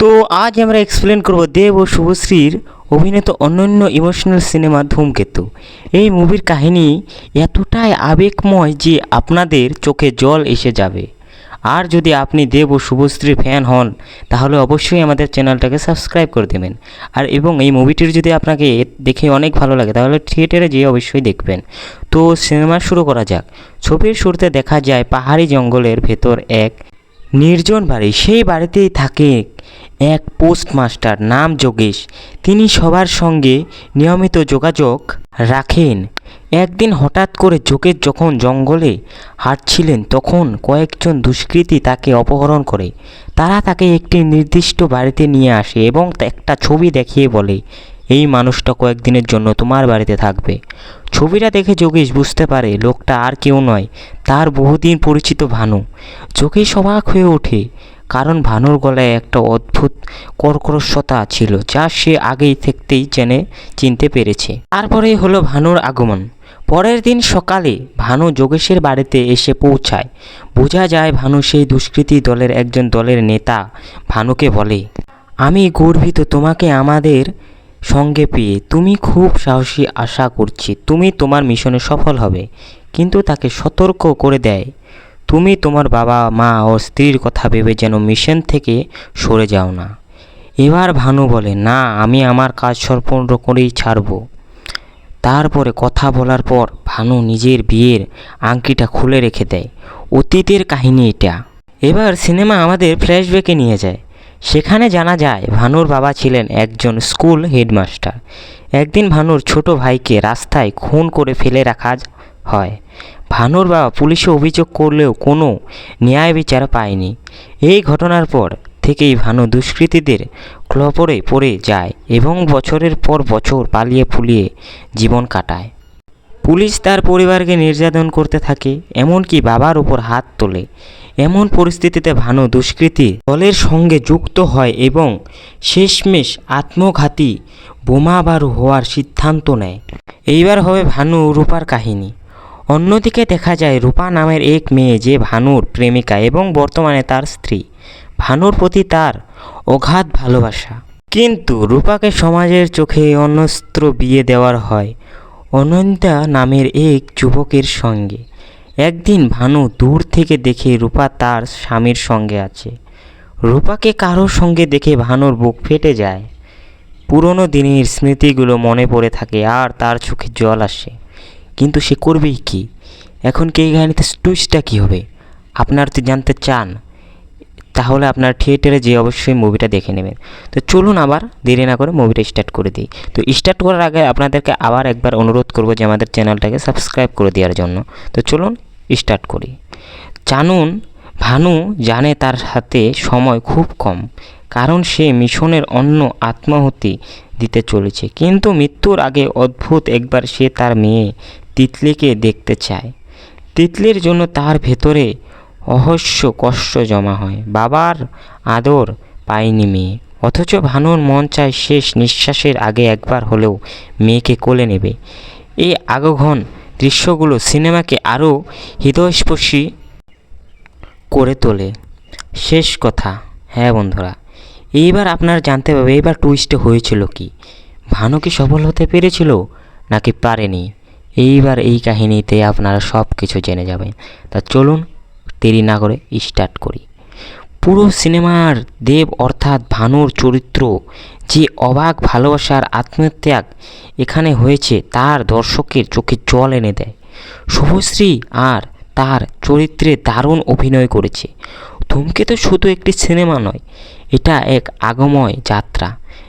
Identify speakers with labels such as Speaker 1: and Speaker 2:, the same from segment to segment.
Speaker 1: তো আজ আমরা এক্সপ্লেন করব দেব ও শুভশ্রীর অভিনীত অনন্য ইমোশনাল সিনেমা ধূমকেতু। এই মুভির কাহিনী এতটাই আবেগময় যে আপনাদের চোখে জল এসে যাবে। আর যদি আপনি দেব ও শুভশ্রীর ফ্যান হন, তাহলে অবশ্যই আমাদের চ্যানেলটাকে সাবস্ক্রাইব করে দেবেন। আর এবং এই মুভিটির যদি আপনাকে দেখে অনেক ভালো লাগে, তাহলে থিয়েটারে যেয়ে অবশ্যই দেখবেন। তো সিনেমা শুরু করা যাক। ছবির শুরুতে দেখা যায় পাহাড়ি জঙ্গলের ভেতর এক নির্জন বাড়ি, সেই বাড়িতেই থাকে এক পোস্টমাস্টার নাম যোগেশ। তিনি সবার সঙ্গে নিয়মিত যোগাযোগ রাখেন। একদিন হঠাৎ করে যোগেশ যখন জঙ্গলে হাঁটছিলেন, তখন কয়েকজন দুষ্কৃতী তাকে অপহরণ করে। তারা তাকে একটি নির্দিষ্ট বাড়িতে নিয়ে আসে এবং একটা ছবি দেখিয়ে বলে এই মানুষটা কয়েকদিনের জন্য তোমার বাড়িতে থাকবে। ছবিটা দেখে যোগেশ বুঝতে পারে লোকটা আর কেউ নয়, তার বহুদিন পরিচিত ভানু। যোগেশ অবাক হয়ে ওঠে, কারণ ভানুর গলায় একটা অদ্ভুত কর্করস্বতা ছিল যা সে আগেই থাকতেই জেনে চিনতে পেরেছে। তারপরেই হলো ভানুর আগমন। পরের দিন সকালে ভানু যোগেশের বাড়িতে এসে পৌঁছায়। বোঝা যায় ভানু সেই দুষ্কৃতী দলের একজন দলের নেতা, ভানুকে বলে, আমি গর্বিত, তোমাকে আমাদের সঙ্গে পেয়ে তুমি খুব সাহসী আশা করছি তুমি তোমার মিশনে সফল হবে। কিন্তু তাকে সতর্ক করে দেয়, তুমি তোমার বাবা, মা ও স্ত্রীর কথা ভেবে যেন মিশন থেকে সরে যাও না। এবার ভানু বলে, না, আমি আমার কাজ সম্পূর্ণ করেই ছাড়ব। তারপরে কথা বলার পর ভানু নিজের বিয়ের আংটিটা খুলে রেখে দেয়, অতীতের কাহিনী এটা এবার সিনেমা আমাদের ফ্ল্যাশব্যাকে নিয়ে যায়। সেখানে জানা যায়, ভানুর বাবা ছিলেন একজন স্কুল হেডমাস্টার। একদিন ভানুর ছোট ভাইকে রাস্তায় খুন করে ফেলে রাখা হয়। ভানুর বাবা পুলিশে অভিযোগ করলেও কোনো ন্যায় বিচার পায়নি। এই ঘটনার পর থেকেই ভানু দুষ্কৃতীদের ক্লপরে পড়ে যায় এবং বছরের পর বছর পালিয়ে ফুলিয়ে জীবন কাটায়। পুলিশ তার পরিবারকে নির্যাতন করতে থাকে, এমনকি বাবার উপর হাত তোলে। এমন পরিস্থিতিতে ভানু দুষ্কৃতী দলের সঙ্গে যুক্ত হয় এবং শেষমেশ আত্মঘাতী বোমাবারু হওয়ার সিদ্ধান্ত নেয়। এইবার হবে ভানু রূপার কাহিনী। অন্যদিকে দেখা যায়, রূপা নামের এক মেয়ে যে ভানুর প্রেমিকা এবং বর্তমানে তার স্ত্রী, ভানুর প্রতি তার অগাধ ভালোবাসা। কিন্তু রূপাকে সমাজের চোখে অন্যস্ত্র বিয়ে দেওয়ার হয় অনন্তা নামের এক যুবকের সঙ্গে। একদিন ভানু দূর থেকে দেখে রূপা তার স্বামীর সঙ্গে আছে। রূপাকে কারোর সঙ্গে দেখে ভানুর বুক ফেটে যায়। পুরনো দিনের স্মৃতিগুলো মনে পড়ে থাকে আর তার চোখে জল আসে। কিন্তু সে করবেই কি? এখন কি এই কাহিনীতে টুইস্টটা কী হবে? আপনার তো জানতে চান। তাহলে আপনার থিয়েটারে যে অবশ্যই মুভিটা দেখে নেবেন। তো চলুন আবার দেরি না করে মুভিটা স্টার্ট করে দিই। তো স্টার্ট করার আগে আপনাদেরকে আবার একবার অনুরোধ করব যে আমাদের চ্যানেলটাকে সাবস্ক্রাইব করে দেওয়ার জন্য। তো চলুন স্টার্ট করি। জানুন, ভানু জানে তার হাতে সময় খুব কম, কারণ সে মিশনের অন্য আত্মাহুতি দিতে চলেছে। কিন্তু মৃত্যুর আগে অদ্ভুত একবার সে তার মেয়ে তিতলিকে দেখতে চায়। তিতলির জন্য তার ভেতরে অহস্য কষ্ট জমা হয়। বাবার আদর পায়নি মেয়ে। অথচ ভানুর মন চায় শেষ নিঃশ্বাসের আগে একবার হলেও মেয়েকে কোলে নেবে। এই আগঘন দৃশ্যগুলো সিনেমাকে আরও হৃদয়স্পর্শী করে তোলে। শেষ কথা হ্যাঁ বন্ধুরা, এইবার আপনার জানতে পারবে এইবার টুইস্টে হয়েছিল কি। ভানু কি সফল হতে পেরেছিল নাকি পারেনি? এইবার এই কাহিনীতে আপনারা সব কিছু জেনে যাবেন। তা চলুন দেরি না করে স্টার্ট করি। পুরো সিনেমার দেব অর্থাৎ ভানুর চরিত্র যে অবাক ভালোবাসার আত্মত্যাগ এখানে হয়েছে, তার দর্শকের চোখে জল এনে দেয়। শুভশ্রী আর তার চরিত্রে দারুণ অভিনয় করেছে। ধূমকেতু শুধু একটি সিনেমা নয়, এটা এক আগময় যাত্রা,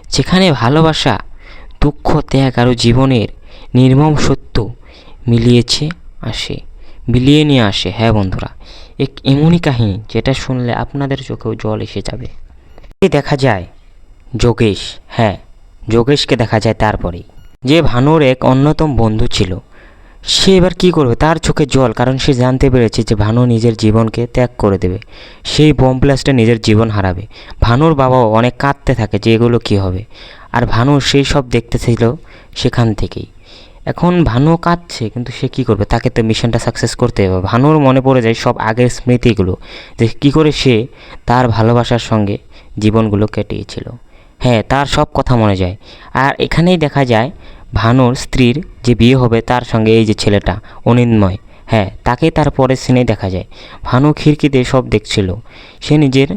Speaker 1: যেখানে ভালোবাসা, দুঃখ, ত্যাগ আর জীবনের নির্মম সত্য মিলিয়েছে, আসে বিলিয়ে নিয়ে আসে। হ্যাঁ বন্ধুরা এক এমনই কাহিনী যেটা শুনলে আপনাদের চোখেও জল এসে যাবে। এ দেখা যায়, যোগেশ হ্যাঁ যোগেশকে দেখা যায় তারপরেই। যে ভানুর এক অন্যতম বন্ধু ছিল, সে এবার কী করবে? তার চোখে জল, কারণ সে জানতে পেরেছে যে ভানু নিজের জীবনকে ত্যাগ করে দেবে। সেই বম ব্লাস্টে নিজের জীবন হারাবে। ভানুর বাবাও অনেক কাঁদতে থাকে যে এগুলো কী হবে। আর ভানু সেই সব দেখতেছিল সেখান থেকেই। এখন ভানু কাঁদছে, কিন্তু সে কী করবে? তাকে তো মিশনটা সাকসেস করতে হবে। ভানুর মনে পড়ে যায় সব আগের স্মৃতিগুলো, যে কী করে সে তার ভালোবাসার সঙ্গে জীবনগুলো কেটেছিল। হ্যাঁ তার সব কথা মনে যায়। আর এখানেই দেখা যায়, ভানুর স্ত্রীর যে বিয়ে হবে তার সঙ্গে এই যে ছেলেটা, অনিন্ময় হ্যাঁ তাকে তার পরের সিনেই দেখা যায়। ভানু খিড়কিতে সব দেখছিল। সে নিজের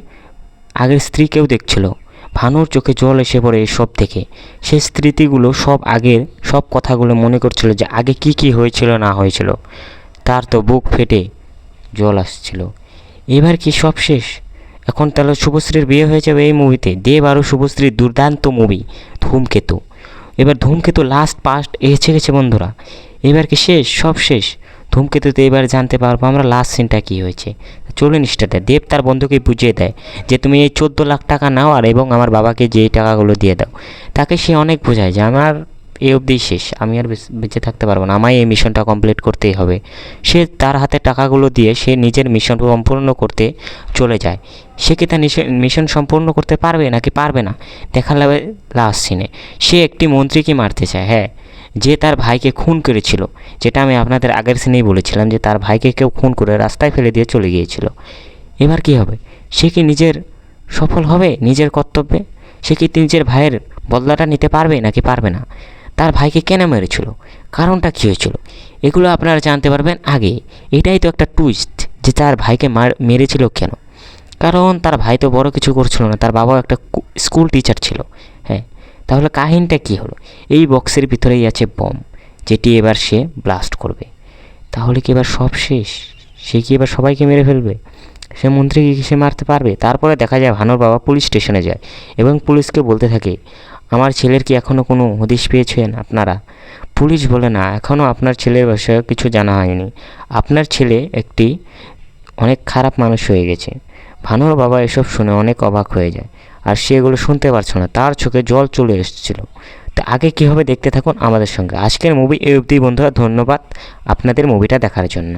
Speaker 1: আগের স্ত্রীকেও দেখছিল। ভানুর চোখে জল এসে পড়ে এসব থেকে সে স্মৃতিগুলো সব আগের সব কথাগুলো মনে করছিল যে আগে কি কি হয়েছিল, না হয়েছিল। তার তো বুক ফেটে জল আসছিল। এবার কি সব শেষ? এখন তাহলে শুভশ্রীর বিয়ে হয়ে যাবে এই মুভিতে। দেব আরও শুভশ্রীর দুর্দান্ত মুভি, ধূমকেতু। এবার ধূমকেতু লাস্ট পাস্ট এসে গেছে বন্ধুরা। এবার কি শেষ? সব শেষ। ধূমকেতুতে এবার জানতে পারব আমরা লাস্ট সিনটা কী হয়েছে। চলুন স্টার্টে দেব তার বন্ধুকে বুঝিয়ে দেয় যে তুমি এই চোদ্দ লাখ টাকা নাও আর এবং আমার বাবাকে যে টাকাগুলো দিয়ে দাও। তাকে সে অনেক বোঝায় যে আমার এই অবধি শেষ। আমি আর বেঁচে থাকতে পারব না। আমায় এই মিশনটা কমপ্লিট করতেই হবে। সে তার হাতে টাকাগুলো দিয়ে সে নিজের মিশন সম্পূর্ণ করতে চলে যায়। সে কি তার মিশন সম্পূর্ণ করতে পারবে নাকি পারবে না? দেখা যাবে লাস্ট সিনে সে একটি মন্ত্রীকে মারতে চায়। হ্যাঁ যে তার ভাইকে খুন করেছিল। যেটা আমি আপনাদের আগের সিনেই বলেছিলাম যে তার ভাইকে কেউ খুন করে রাস্তায় ফেলে দিয়ে চলে গিয়েছিল। এবার কি হবে? সে কি নিজের সফল হবে? নিজের কর্তব্যে? সে কি নিজের ভাইয়ের বদলাটা নিতে পারবে নাকি পারবে না? তার ভাইকে কেন মেরেছিল? কারণটা কী হয়েছিল? এগুলো আপনারা জানতে পারবেন আগে। এটাই তো একটা টুইস্ট যে তার ভাইকে মার, মেরেছিল কেন? কারণ তার ভাই তো বড় কিছু করছিল না, তার বাবাও একটা স্কুল টিচার ছিল। হ্যাঁ তাহলে কাহিনটা কী হলো? এই বক্সের ভিতরেই আছে বম যেটি এবার সে ব্লাস্ট করবে। তাহলে কি এবার সব শেষ? সে কি এবার সবাইকে মেরে ফেলবে? সে মন্ত্রীকে কি সে মারতে পারবে? তারপরে দেখা যায় ভানুর বাবা পুলিশ স্টেশনে যায় এবং পুলিশকে বলতে থাকে আমার ছেলের কি এখনও কোনো হদিশ পেয়েছেন আপনারা? পুলিশ বলে না এখনও আপনার ছেলের বিষয়ে কিছু জানা হয়নি। আপনার ছেলে একটি অনেক খারাপ মানুষ হয়ে গেছে। ভানুর বাবা এসব শুনে অনেক অবাক হয়ে যায়। আর সে এগুলো শুনতে পারছে না, তার চোখে জল চলে এসেছিল। তো আগে কীভাবে দেখতে থাকুন আমাদের সঙ্গে? আজকের মুভি এই অবধি বন্ধুরা, ধন্যবাদ আপনাদের মুভিটা দেখার জন্য।